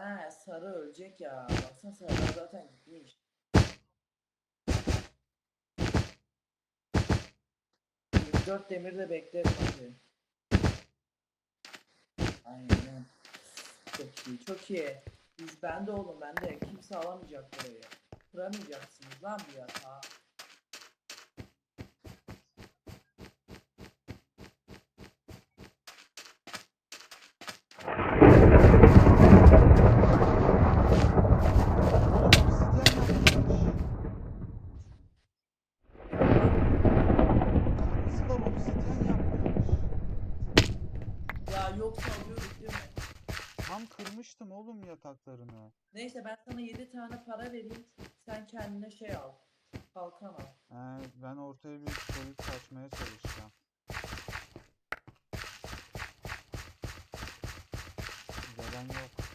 Ha sarı ölecek ya. Baksana sarı zaten gitmiş. Dört demir de beklerim hadi. Aynen. Çok iyi, çok iyi. Biz bende oğlum bende. Kimse alamayacak burayı. Kıramayacaksınız lan bir yatağı. Ya yoksa alıyorduk değil mi? Tam kırmıştım oğlum yataklarını. Neyse ben sana 7 tane para vereyim. Sen kendine şey al. Kalkan al. Ee, ben ortaya bir soyut açmaya çalışacağım. Gelen yok.